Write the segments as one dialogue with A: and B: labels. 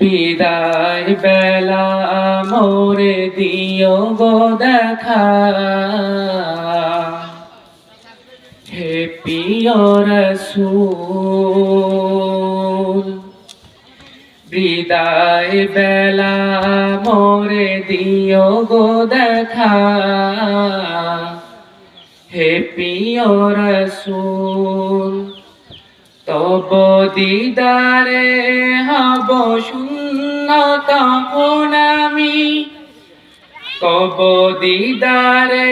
A: বিদায় বেলা মোরে দিও গো দেখা। হে প্রিয় রসূল, বিদায় বেলা মোরে দিও গো দেখা। হে প্রিয় রসূল তব দিদারে, হব শূন্য তখন আমি তব দিদারে,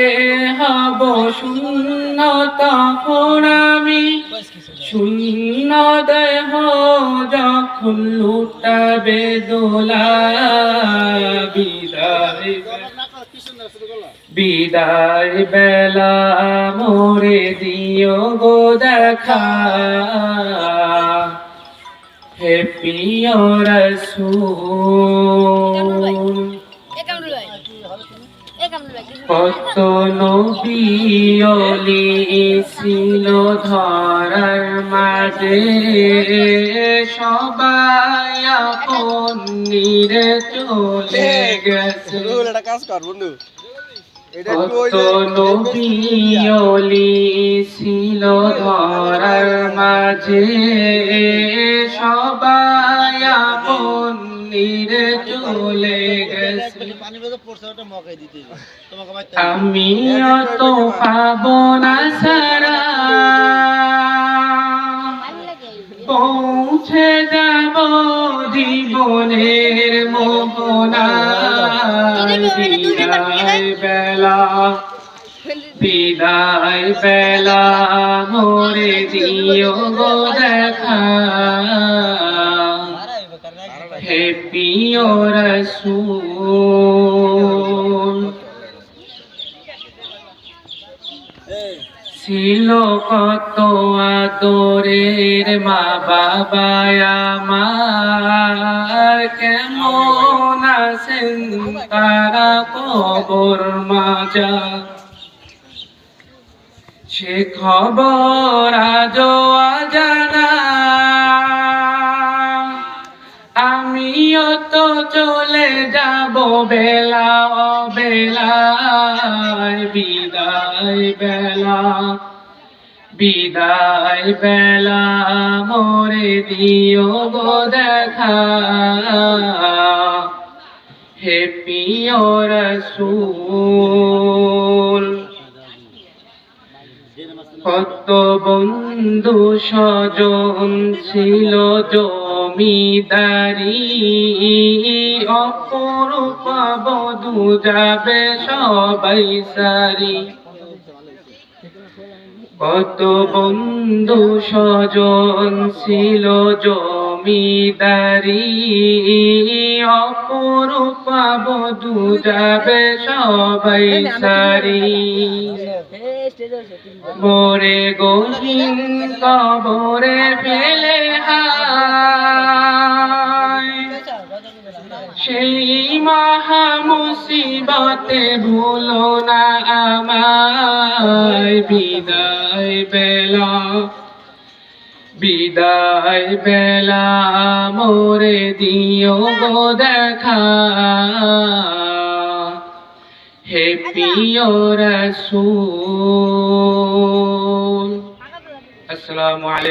A: হব শূন্য তখন আমি শূন্য দেহ যখন লুটাবে দোলা, বিদায়। বিদায় বেলা মোরে দিও গো দেখা। হে প্রিয় রসূল। কত নবীলি ছিল ধরার মাঝে। সবাই আপন নিরে চলে গেছে।
B: কাজ কর বন্ধু।
A: নবীলি ছিল ধরার মাঝে সবাই আপন নিরে চলে গেছে। অত পাব না সারা পৌঁছে যাব জীবনের বেলা বিদায় বেলা মোরে দিও গো দেখা। হে প্রিয় রসূল। ছিল কত আদরের মা বাবা আমার। কেমন আছেন তারা কবর মাজা? সে খবর আজও অজানা তো চলে যাব বেলা, বেলায়, বিদায় বেলা। বিদায় বেলা, মোরে দিও গো দেখা। হে প্রিয় রসূল কত বন্ধু স্বজন ছিল জমিদারি, অপরূপ বধু যাবে সবাই সারি। কত বন্ধু স্বজন ছিল জমিদারি, অপরূপ বধু যাবে সবাই সারি। মোরে গহীন কবরে ফেলে মুসিবতে ভুলো না আমায়। বিদায় বেলা বিদায় বেলা মোরে দিও গো দেখা। হে প্রিয় রসূল। আসসালামু আলাইকুম।